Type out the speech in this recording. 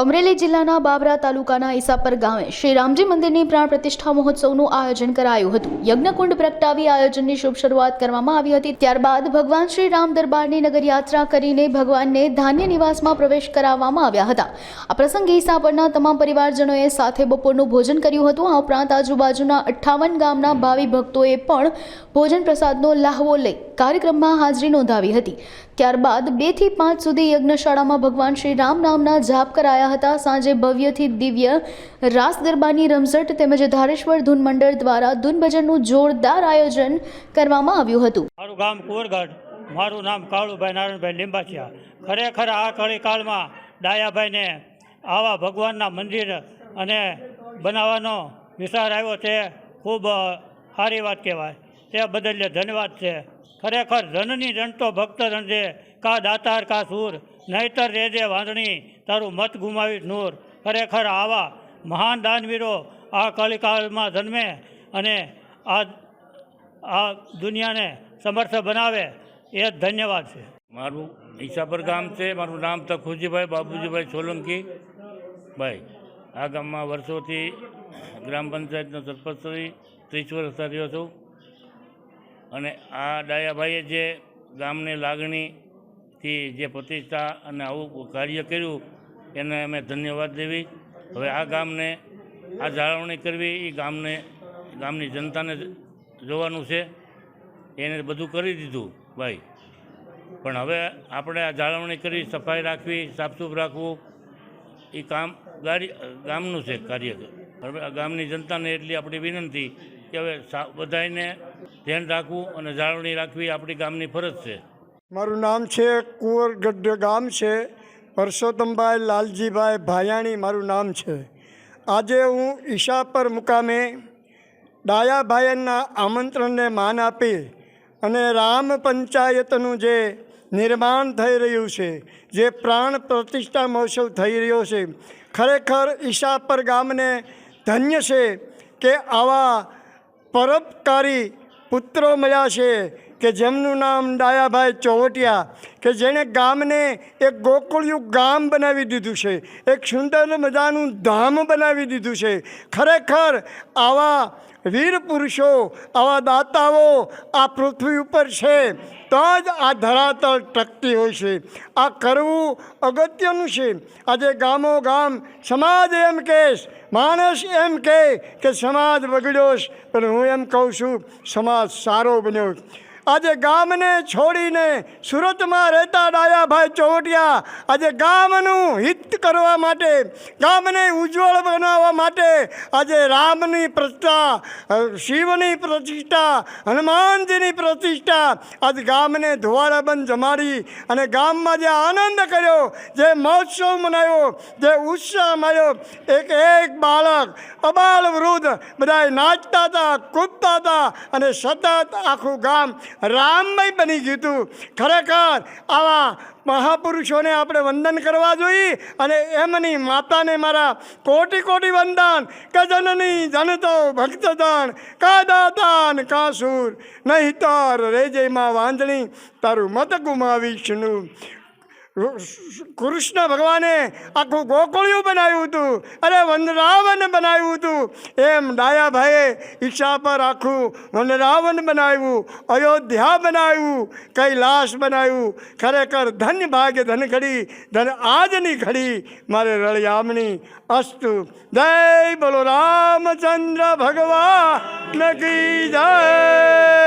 અમરેલી જિલ્લાના બાબરા તાલુકાના ઈસાપર ગામે શ્રી રામજી મંદિરની પ્રાણ પ્રતિષ્ઠા મહોત્સવનું આયોજન કરાયું હતું. યજ્ઞકુંડ પ્રગટાવી આયોજનની શુભ શરૂઆત કરવામાં આવી હતી. ત્યારબાદ ભગવાન શ્રી રામ દરબારની નગરયાત્રા કરીને ભગવાનને ધાન્ય નિવાસમાં પ્રવેશ કરાવવામાં આવ્યા હતા. આ પ્રસંગે ઈસાપરના તમામ પરિવારજનોએ સાથે બપોરનું ભોજન કર્યું હતું. આ ઉપરાંત આજુબાજુના અઠ્ઠાવન ગામના ભાવિ ભક્તોએ પણ ભોજન પ્રસાદનો લાહવો લઈ કાર્યક્રમમાં હાજરી નોંધાવી હતી. ત્યારબાદ બેથી પાંચ સુધી યજ્ઞશાળામાં ભગવાન શ્રી રામ નામના જાપ કરાયા હતા. સાંજે ભવ્યથી દિવ્ય રાસ ગરબાની રમઝટ તેમજ ધારેશ્વર ધૂન મંડળ દ્વારા ધૂન ભજનનું જોરદાર આયોજન કરવામાં આવ્યું હતું. મારું ગામ કુંવરગઢ. મારું નામ કાળુભાઈ નારાયણભાઈ લીંબાચિયા ખરેખર આ કળીકાળમાં ડાયાભાઈને આવા ભગવાનના મંદિર અને બનાવવાનો વિચાર આવ્યો તે ખૂબ સારી વાત કહેવાય. તે બદલ ધન્યવાદ છે. ખરેખર ધનની તો ભક્ત રણજે કા દાતાર, કા સૂર, નહીતર રેજે વાંદણી, તારું મત ગુમાવી નૂર. ખરેખર આવા મહાન દાનવીરો આ કલિકાળમાં જન્મે અને આ આ દુનિયાને સમર્થ બનાવે એ ધન્યવાદ છે. મારું ઈસાપર ગામ છે. મારું નામ તખુજીભાઈ બાબુજીભાઈ સોલંકી. ભાઈ, આ ગામમાં વર્ષોથી ગ્રામ પંચાયતનો સરપંચ તરી ત્રીસ વર્ષ રહ્યો છું. અને આ ડાયાભાઈએ જે ગામની લાગણીથી જે પ્રતિષ્ઠા અને આવું કાર્ય કર્યું, એને અમે ધન્યવાદ દેવી. હવે આ ગામને, આ જાળવણી કરવી એ ગામને, ગામની જનતાને જોવાનું છે. એને બધું કરી દીધું, ભાઈ. પણ હવે આપણે આ જાળવણી કરી, સફાઈ રાખવી, સાફસૂફ રાખવું એ કામ ગામનું છે કાર્ય. હવે ગામની જનતાને એટલી આપણી વિનંતી કે હવે બધાને ધ્યાન રાખવું અને જાળવણી રાખવી આપણી ગામની ફરજ છે. મારું નામ છે કુંવરગઢ ગામ છે. પરસોત્તમભાઈ લાલજીભાઈ ભાયાણી મારું નામ છે. આજે હું ઈશા પર મુકામે ડાયાભાઈના આમંત્રણને માન આપી અને રામ પંચાયતનું જે નિર્માણ થઈ રહ્યું છે, જે પ્રાણ પ્રતિષ્ઠા મહોત્સવ થઈ રહ્યો છે, ખરેખર ઈશાપર ગામને ધન્ય છે કે આવા પરોપકારી પુત્રો મળ્યા છે. કે જેમનું નામ ડાયાભાઈ ચોવટિયા, કે જેણે ગામને એક ગોકુળિયું ગામ બનાવી દીધું છે, એક સુંદર મજાનું ધામ બનાવી દીધું છે. ખરેખર આવા વીર પુરુષો, આવા દાતાઓ આ પૃથ્વી ઉપર છે, તો જ આ ધરાતળ ટકતી હોય છે. આ કરવું અગત્યનું છે. આજે ગામો ગામ, સમાજ એમ કહેશ માણસ એમ કહે કે સમાજ બગડ્યો પણ હું એમ કહું છું, સમાજ સારો બન્યો. આજે ગામને છોડીને સુરતમાં રહેતા ડાયાભાઈ ચોવટિયા આજે ગામનું હિત કરવા માટે, ગામને ઉજ્જવળ બનાવવા માટે આજે રામની પ્રતિષ્ઠા શિવની પ્રતિષ્ઠા, હનુમાનજીની પ્રતિષ્ઠા આજે ગામને ધોવાડાબંધ જમાડી અને ગામમાં જે આનંદ કર્યો, જે મહોત્સવ મનાવ્યો જે ઉત્સાહ મળ્યો એક એક બાળક અબાલ વૃદ્ધ બધા નાચતા હતા, કૂદતા હતા અને સતત આખું ગામ રામમય બની ગયું હતું ખરેખર આવા મહાપુરુષોને આપણે વંદન કરવા જોઈએ અને એમની માતાને મારા કોટી કોટી વંદન. કે જનની જનતો ભક્તજન, કા દાતાન, કા સુર. નહીતર રેજયમાં વાંધણી તારું મત ગુમાવીશનું કૃષ્ણ ભગવાને આખું ગોકુળિયું બનાવ્યું હતું. અરે વનરાવન બનાવ્યું હતું. એમ ડાયાભાઈએ ઈચ્છા પર આખું વનરાવન બનાવ્યું. અયોધ્યા બનાવ્યું. કૈલાસ બનાવ્યું. ખરેખર ધન્ય ભાગ્ય ધન ઘડી, ધન આજની ઘડી મારે રળિયામણી અસ્તુ. જય બોલો રામચંદ્ર ભગવાન કી જય!